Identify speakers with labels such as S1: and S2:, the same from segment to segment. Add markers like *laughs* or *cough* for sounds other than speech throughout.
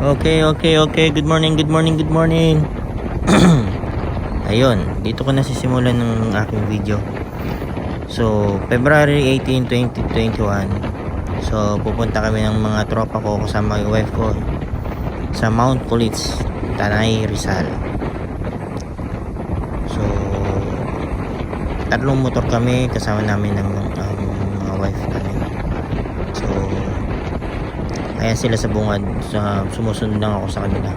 S1: Okay, okay, okay. Good morning, good morning, good morning. *clears throat* Ayun, dito ko nasisimulan ng aking video. So, February 18, 2021. So, pupunta kami ng mga tropa ko kasama yung wife ko sa Mount Puliz, Tanay, Rizal. So, tatlong motor kami kasama namin ng um, mga wife namin. So, Ayan sila sa bungad. Sa, sumusunod lang ako sa kanila.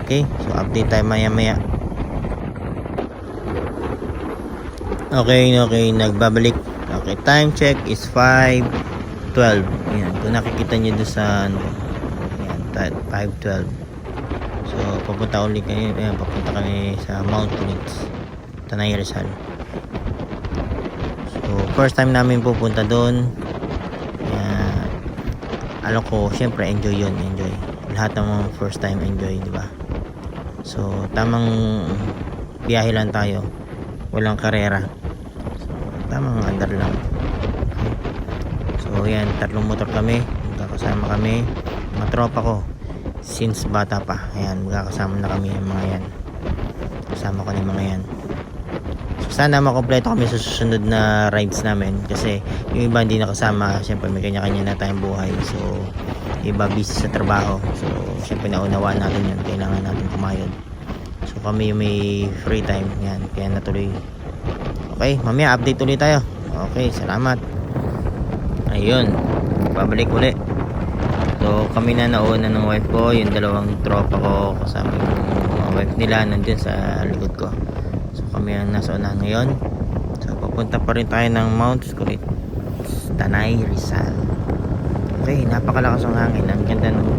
S1: Okay. So, update tayo maya maya. Okay, okay. Nagbabalik. Okay. Time check is 5.12. Ayan. Kung nakikita nyo doon sa ano. Ayan. ta- 5.12. So, papunta ulit kayo. Ayan. Papunta kami sa Mount Phoenix. Tanay Rizal. So, first time namin pupunta doon. Alam ko, syempre enjoy yun, enjoy. Lahat ng first time enjoy, di ba? So, tamang biyahe lang tayo. Walang karera. So, tamang andar lang. So, yan, tatlong motor kami. Magkakasama kami. Mga tropa ko. Since bata pa. Ayan, magkakasama na kami yung mga yan. Kasama ko yung mga yan. Sana makompleto kami sa susunod na rides namin. Kasi yung iba hindi nakasama. Syempre may kanya-kanya na tayong buhay. So iba busy sa trabaho. So syempre naunawaan natin yun kailangan natin kumayod so kami yung may free time. Yan. Kaya natuloy. Okay mamaya update ulit tayo. Okay salamat. Ayun. Pabalik uli so kami na nauna ng wife ko. Yung dalawang tropa ko kasama yung wife nila nandun sa kami ang nasa unahan ngayon. So papunta pa rin tayo ng Mount Skurit Tanay Rizal. Okay napakalakas ang hangin. Ang ganda ng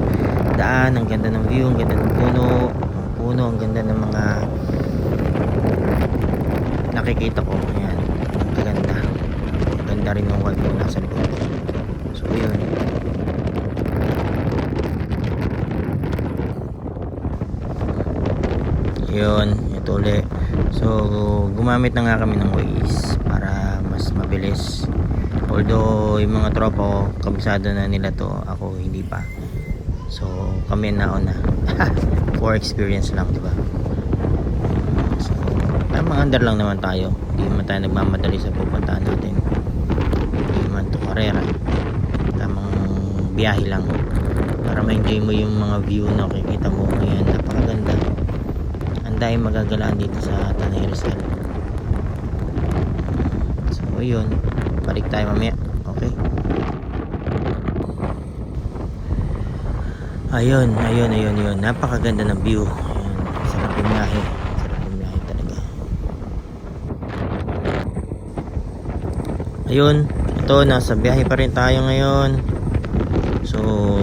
S1: daan ang ganda ng view ang ganda ng puno puno ang ganda ng mga nakikita ko. Ayan ang ganda. Rin ng ko nasa ko so yun. Yun ito ulit so gumamit na nga kami ng Waze para mas mabilis. Although yung mga tropa ko kabisado na nila to ako hindi pa. So kami na nauna. *laughs* For experience lang di ba? So tamang under lang naman tayo. Hindi naman tayo nagmamadali sa pupuntahan natin. Hindi naman to karera. Tamang biyahe lang. Para ma-enjoy mo yung mga view na kikita mo ngayon. napakaganda dahil magagalaan dito sa Tanay Rizal. So yun. Balik tayo mamaya. Okay. Ayun ayun ayun ayun. Napakaganda ng view. Ayun, sarap yung biyahe sarap yung biyahe talaga. Ayun. Ito nasa biyahe pa rin tayo ngayon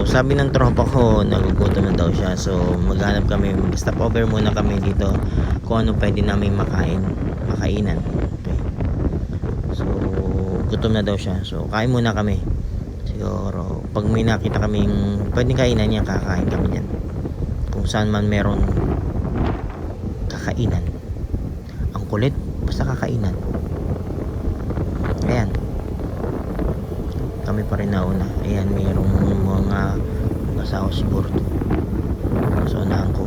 S1: sabi ng tropa ko, nagugutom na daw siya. So, maghanap kami, stop over muna kami dito kung ano pwede namin makain, makainan. Okay. So, gutom na daw siya. So, kain muna kami. Siguro, pag may nakita kaming pwedeng kainan niya, kakain kami niyan. Kung saan man meron kakainan. Ang kulit, basta kakainan. Ayan kami pa rin nauna. Ayan mayroong mga asawa siguro to so unahan ko?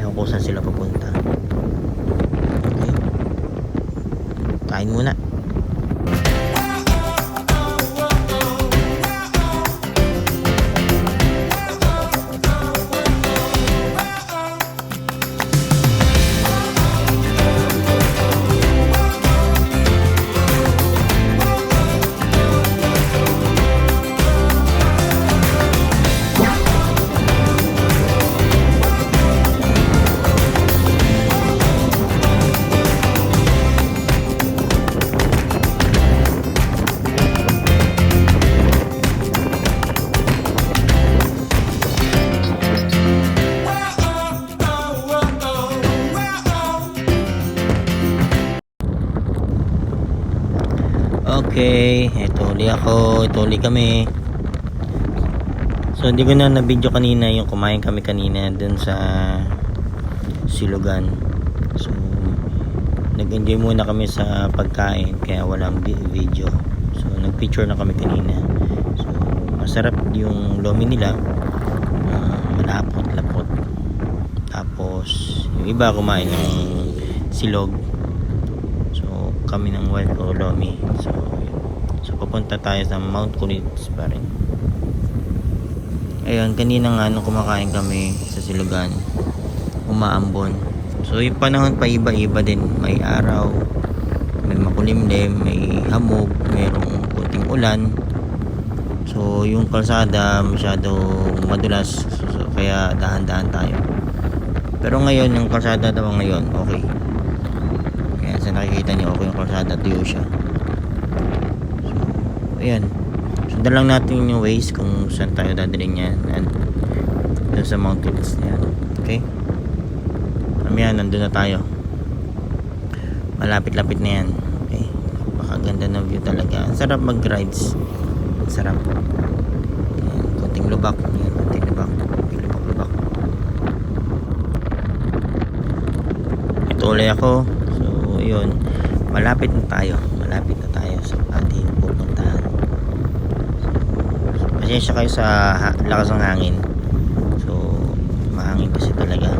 S1: Ewan ko saan sila papunta. Okay kain muna Okay, ito uli ako, ito uli kami. So, hindi ko na na-video kanina yung kumain kami kanina dun sa Silugan. So, nag-enjoy muna kami sa pagkain kaya walang vi- video. So, nag-picture na kami kanina. So, masarap yung lomi nila. Ah, malapot-lapot. Tapos, yung iba kumain ng silog. So, kami ng wild o lomi. So. So papunta tayo sa Mount Kunits pa rin. Ayun, kanina nga nung kumakain kami sa silugan, umaambon. So, yung panahon pa iba-iba din. May araw, may makulimlim, may hamog, mayroong kunting ulan. So, yung kalsada masyadong madulas. So, kaya dahan-dahan tayo. Pero ngayon, yung kalsada daw ngayon, okay. Kaya sa nakikita niyo, okay yung kalsada, tuyo siya. Ayan. Sundan lang natin yung ways kung saan tayo dadalhin yan. And, dun sa mountains na yan. Okay? Mamaya, nandun na tayo. Malapit-lapit na yan. Okay? Napakaganda ng view talaga. Ang sarap mag-rides. Ang sarap. Ayan, konting lubak. Ayan, konting lubak. Konting lubak-lubak. Ito ulit ako. So, yun. Malapit na tayo. Malapit na tayo sa ating pupuntahan. So, pasensya kayo sa lakas ng hangin. So, mahangin kasi talaga.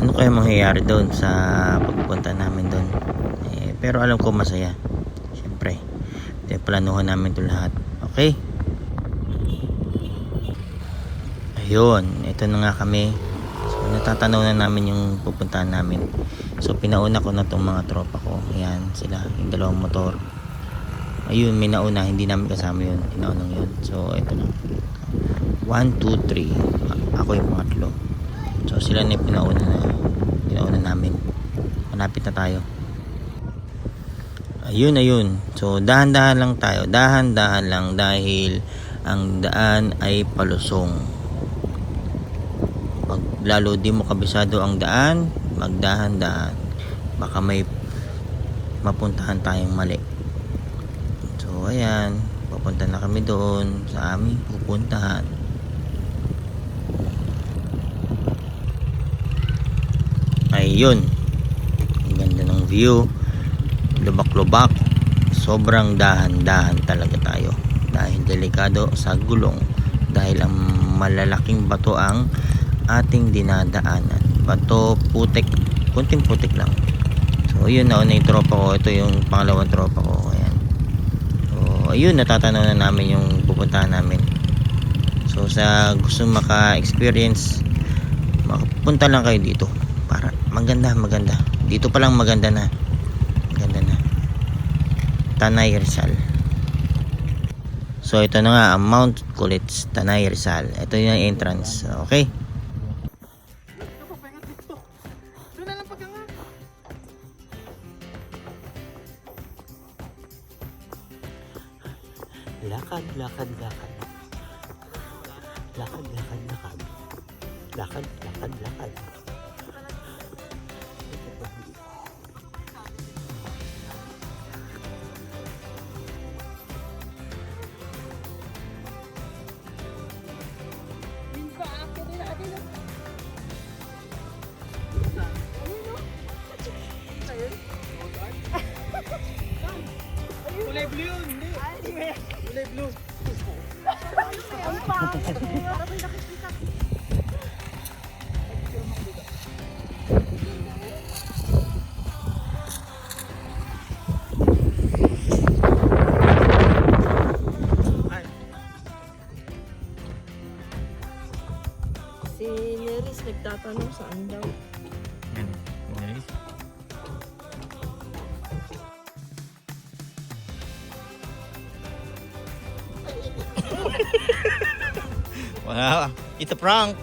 S1: Ano kaya mangyayari doon sa pagpunta namin doon? Eh, pero alam ko masaya. Siyempre. Ito planuhan namin ito lahat. Okay? Ayun. Ito na nga kami. So, natatanaw na namin yung pupuntahan namin. So, pinauna ko na itong mga tropa ko. Ayan, sila. Yung dalawang motor. Ayun, may nauna. Hindi namin kasama yun. Pinaunang yun. So, ito na. 1, 2, 3. Ako yung pangatlo. So, sila na yung pinauna na. Pinauna namin. Malapit na tayo. Ayun, ayun. So, dahan-dahan lang tayo. Dahan-dahan lang dahil ang daan ay palusong. Pag lalo di mo kabisado ang daan, magdahan-dahan. Baka may mapuntahan tayong mali. Ayan. Papunta na kami doon sa aming pupuntahan. Ayun. Ang ganda ng view. Lubak-lubak. Sobrang dahan-dahan talaga tayo. Dahil delikado sa gulong. Dahil ang malalaking bato ang ating dinadaanan. Bato, putik. Kunting putik lang. So, yun nauna yung tropa ko. Ito yung pangalawang tropa ko. Ayan. So, ayun, natatanaw na namin yung pupuntahan namin. So, sa gusto maka-experience, makapunta lang kayo dito. Para maganda, maganda. Dito pa lang maganda na. Maganda na. Tanay Rizal. So, ito na nga, ang Mount Kulits, Tanay Rizal. Ito yung entrance. Okay? Lakad, lakad, lakad. Lakad, lakad.
S2: Kulay blue yun, hindi. Kulay blue.
S3: Si Neris nagtatanong saan daw.
S1: Wow, it's a prank.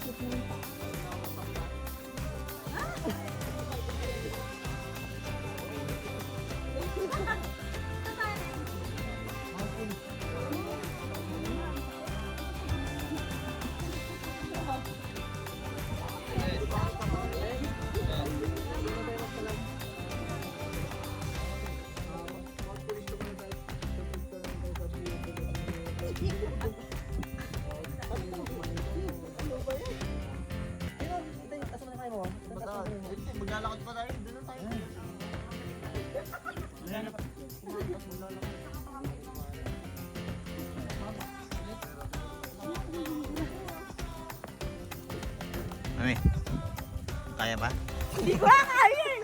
S2: Bye.
S1: Mami, kaya ba?
S3: Hindi ko kaya eh.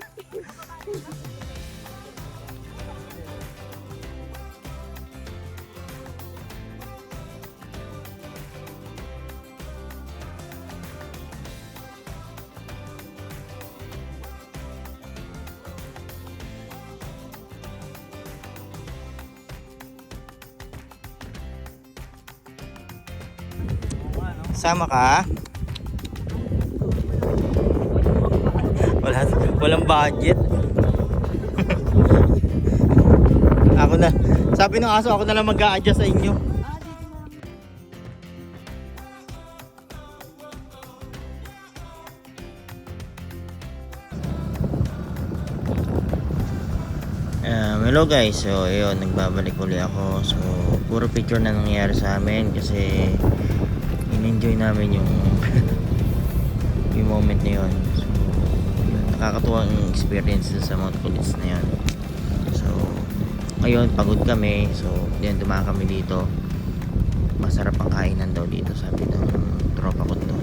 S1: Sama ka? Wala, walang budget. *laughs* ako na. Sabi ng aso, ako na lang mag-a-adjust sa inyo. Um, hello guys, so ayun, nagbabalik uli ako So, puro picture na nangyayari sa amin Kasi, in-enjoy namin yung *laughs* yung moment na yun So, yun, nakakatuwang experience sa Mount Pulis na yun So, ngayon, pagod kami So, yan, dumaan kami dito Masarap ang kainan daw dito Sabi ng tropa ko to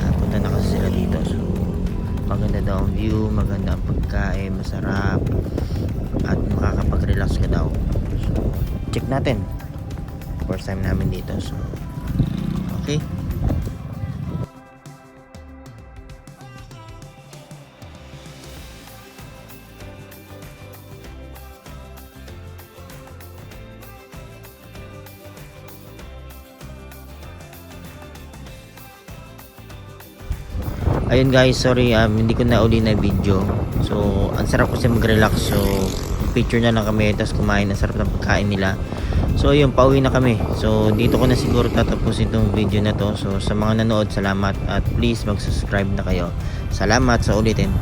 S1: Ah, Punta na kasi sila dito So, maganda daw ang view, maganda ang pagkain, masarap at makakapag-relax ka daw. So, check natin. First time namin dito. So, okay. Ayun guys, sorry um, hindi ko na uli na video. So, ang sarap kasi mag-relax. So, picture na lang kami tapos kumain. Ang sarap ng pagkain nila. So, ayun, pauwi na kami. So, dito ko na siguro tatapusin itong video na to. So, sa mga nanood, salamat. At please, mag-subscribe na kayo. Salamat sa ulitin.